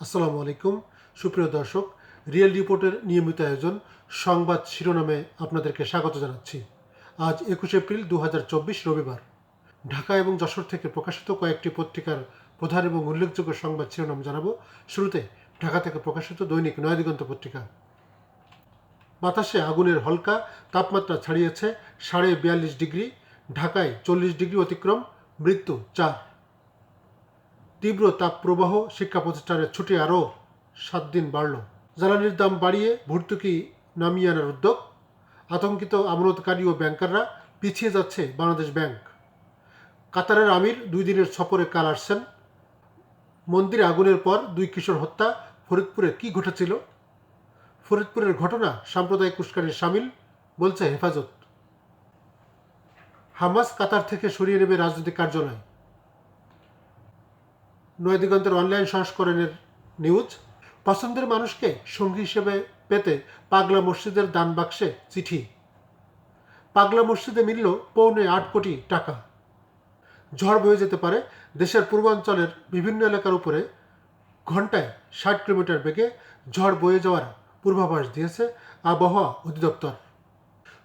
আসসালামু আলাইকুম। সুপ্রিয় দর্শক, রিয়েল রিপোর্টের নিয়মিত আয়োজন, সংবাদ শিরোনামে আপনাদেরকে স্বাগত জানাচ্ছি। আজ একুশ এপ্রিল দু হাজার চব্বিশ রবিবার। ঢাকা এবং যশোর থেকে প্রকাশিত কয়েকটি পত্রিকার প্রধান এবং উল্লেখযোগ্য সংবাদ শিরোনাম জানাব। শুরুতে ঢাকা থেকে প্রকাশিত দৈনিক নয়াদিগন্ত পত্রিকা। বাতাসে আগুনের হলকা, তাপমাত্রা ছাড়িয়েছে সাড়ে বিয়াল্লিশ ডিগ্রি, ঢাকায় চল্লিশ ডিগ্রি অতিক্রম, মৃত্যু চার। তীব্র তাপপ্রবাহ শিক্ষা প্রতিষ্ঠানের ছুটি আরও সাত দিন বাড়ল। জ্বালানির দাম বাড়িয়ে ভর্তুকি নামিয়ে আনার উদ্যোগ, আতঙ্কিত আমনতকারী ও ব্যাংকাররা পিছিয়ে যাচ্ছে বাংলাদেশ ব্যাংক। কাতারের আমির দুই দিনের সফরে কাল আসছেন। মন্দিরে আগুনের পর দুই কিশোর হত্যা, ফরিদপুরে কি ঘটেছিল? ফরিদপুরের ঘটনা সাম্প্রদায়িক উস্কানির সামিল, বলছে হেফাজত। হামাস কাতার থেকে সরিয়ে নেবে রাজনৈতিক কার্যালয়। নয়াদিগন্তের অনলাইন সংস্করণের নিউজ, পছন্দের মানুষকে সঙ্গী হিসেবে পেতে পাগলা মসজিদের দান বাক্সে চিঠি। পাগলা মসজিদে মিলল পৌনে আট কোটি টাকা। ঝড় বয়ে যেতে পারে দেশের পূর্বাঞ্চলের বিভিন্ন এলাকার উপরে। ঘন্টায় ষাট কিলোমিটার বেগে ঝড় বয়ে যাওয়ার পূর্বাভাস দিয়েছে আবহাওয়া অধিদপ্তর।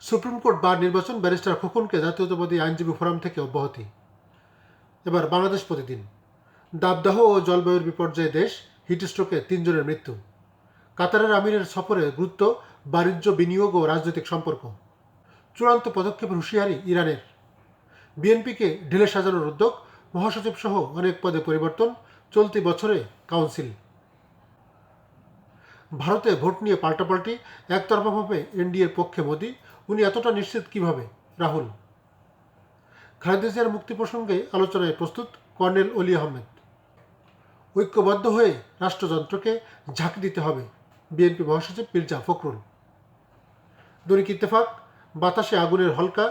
সুপ্রিম কোর্ট বার নির্বাচন ব্যারিস্টার খোকনকে জাতীয়তাবাদী আইনজীবী ফোরাম থেকে অব্যাহতি। এবার বাংলাদেশ প্রতিদিন। দাবদাহ ও জলবায়ুর বিপর্যয়ে দেশ হিটস্ট্রোকে তিনজনের মৃত্যু। কাতারের আমিরের সফরে গুরুত্ব, বাণিজ্য, বিনিয়োগ ও রাজনৈতিক সম্পর্ক। চূড়ান্ত পদক্ষেপের হুঁশিয়ারি ইরানের। বিএনপিকে ঢেলে সাজানোর উদ্যোগ, মহাসচিব সহ অনেক পদে পরিবর্তন, চলতি বছরে কাউন্সিল। ভারতে ভোট নিয়ে পাল্টাপাল্টি, একতরফাভাবে এনডিএর পক্ষে মোদি, উনি এতটা নিশ্চিত কীভাবে? রাহুল। খালেদা মুক্তি প্রসঙ্গে আলোচনায় প্রস্তুত কর্নেল অলি আহমেদ। ঐক্যবদ্ধ হয়ে রাষ্ট্রযন্ত্রকে ঝাঁকি দিতে হবে। বিএনপি মহাসচিব মির্জা ফখরুল। দৈনিক ইত্তেফাক, বাতাসে আগুনের হলকা,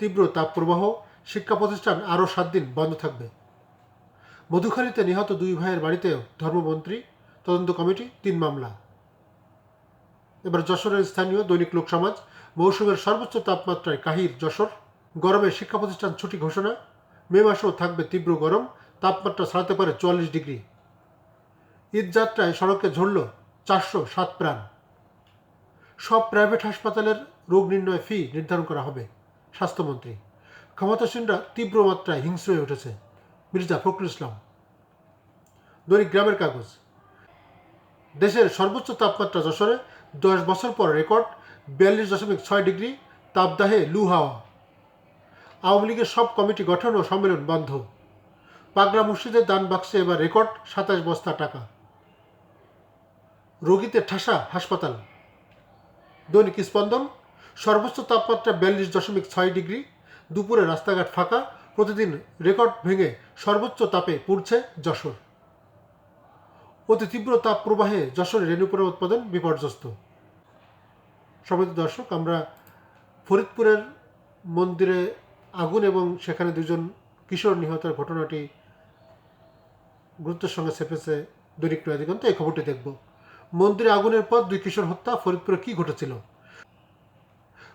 তীব্র তাপপ্রবাহ, শিক্ষা প্রতিষ্ঠান আরও সাত দিন বন্ধ থাকবে। মধুখালীতে নিহত দুই ভাইয়ের বাড়িতেও ধর্মমন্ত্রী, তদন্ত কমিটি, তিন মামলা। এবার যশোরের স্থানীয় দৈনিক লোকসমাজ মৌসুমের সর্বোচ্চ তাপমাত্রায় কাহির যশোর, গরমে শিক্ষা প্রতিষ্ঠান ছুটি ঘোষণা, মে মাসেও থাকবে তীব্র গরম, তাপমাত্রা ছাড়াতে পারে চুয়াল্লিশ ডিগ্রি। ঈদযাত্রায় সড়কে ঝরল চারশো সাত প্রাণ। সব প্রাইভেট হাসপাতালের রোগ নির্ণয় ফি নির্ধারণ করা হবে, স্বাস্থ্যমন্ত্রী। ক্ষমতাসীনরা তীব্র মাত্রায় হিংস্র হয়ে উঠেছে, মির্জা ফখরুল ইসলাম। দৈনিক গ্রামের কাগজ। দেশের সর্বোচ্চ তাপমাত্রা যশোরে দশ বছর পর রেকর্ড, বিয়াল্লিশ দশমিক ছয় ডিগ্রি, তাপদাহে লু হাওয়া। আওয়ামী লীগের সব কমিটি গঠন ও সম্মেলন বন্ধ। পাগলা মসজিদের দান বাক্সে এবার রেকর্ড, সাতাশ বস্তা টাকা। রোগীতে ঠাসা হাসপাতাল। দৈনিক স্পন্দন, সর্বোচ্চ তাপমাত্রা বিয়াল্লিশ দশমিক ছয় ডিগ্রি, দুপুরে রাস্তাঘাট ফাঁকা, প্রতিদিন রেকর্ড ভেঙে সর্বোচ্চ তাপে পুড়ছে যশোর। অতি তীব্র তাপ প্রবাহে যশোরে রেণুপুরের উৎপাদন বিপর্যস্ত। সমিত দর্শক, আমরা ফরিদপুরের মন্দিরে আগুন এবং সেখানে দুজন কিশোর নিহতের ঘটনাটি গুরুত্বের সঙ্গে চেপেছে দৈনিক নয়াদিগন্ত। এই খবরটি দেখব। মন্দিরে আগুনের পর দুই কিশোর হত্যা, ফরিদপুরে কি ঘটেছিল?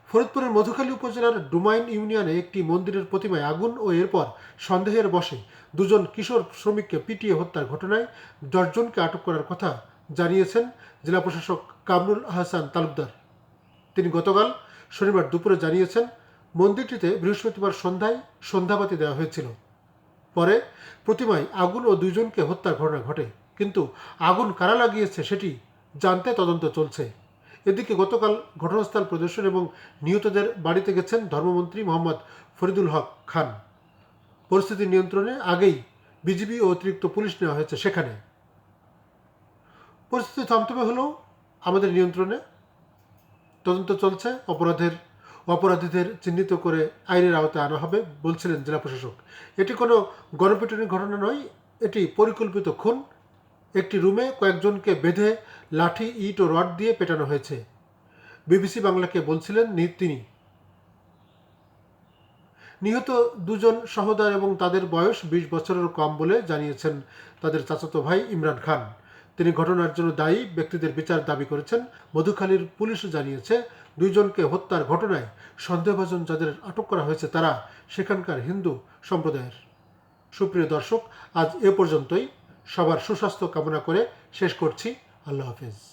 ফরিদপুরের মধুখালী উপজেলার ডুমাইন ইউনিয়নে একটি মন্দিরের প্রতিমায় আগুন ও এরপর সন্দেহের বসে দুজন কিশোর শ্রমিককে পিটিয়ে হত্যার ঘটনায় দশজনকে আটক করার কথা জানিয়েছেন জেলা প্রশাসক কামরুল আহসান তালুকদার। তিনি গতকাল শনিবার দুপুরে জানিয়েছেন, মন্দিরটিতে বৃহস্পতিবার সন্ধ্যায় সন্ধ্যাবাতি দেওয়া হয়েছিল। পরে প্রতিমায় আগুন ও দুইজনকে হত্যার ঘটনা ঘটে। কিন্তু আগুন কারা লাগিয়েছে সেটি জানতে তদন্ত চলছে। এদিকে গতকাল ঘটনাস্থল প্রদর্শন এবং নিহতদের বাড়িতে গেছেন ধর্মমন্ত্রী মোহাম্মদ ফরিদুল হক খান। পরিস্থিতি নিয়ন্ত্রণে আগেই বিজিবি ও অতিরিক্ত পুলিশ নেওয়া হয়েছে সেখানে। পরিস্থিতি থমথমে হলেও আমাদের নিয়ন্ত্রণে তদন্ত চলছে, অপরাধের অপরাধীদের চিহ্নিত করে আইনের আওতায় আনা হবে বলছিলেন জেলা প্রশাসক। এটি কোনো গণপিটুনির ঘটনা নয়, এটি পরিকল্পিত খুন। একটি রুমে কয়েকজনকে বেঁধে লাঠি, ইট ও রড দিয়ে পেটানো হয়েছে। বিবিসি বাংলাকে বলছিলেন তিনি। নিহত দুজন সহোদর এবং তাদের বয়স বিশ বছরের কম বলে জানিয়েছেন তাদের চাচাতো ভাই ইমরান খান। তিনি ঘটনার জন্য দায়ী, ব্যক্তিদের বিচার দাবি করেছেন। মধুখালীর পুলিশ জানিয়েছে দুইজনকে হত্যার ঘটনায় সন্দেহভাজন যাদের আটক করা হয়েছে তারা সেখানকার হিন্দু সম্প্রদায়ের। সুপ্রিয় দর্শক, আজ এ পর্যন্তই। সবার সুস্বাস্থ্য কামনা করে শেষ করছি। আল্লাহ হাফেজ।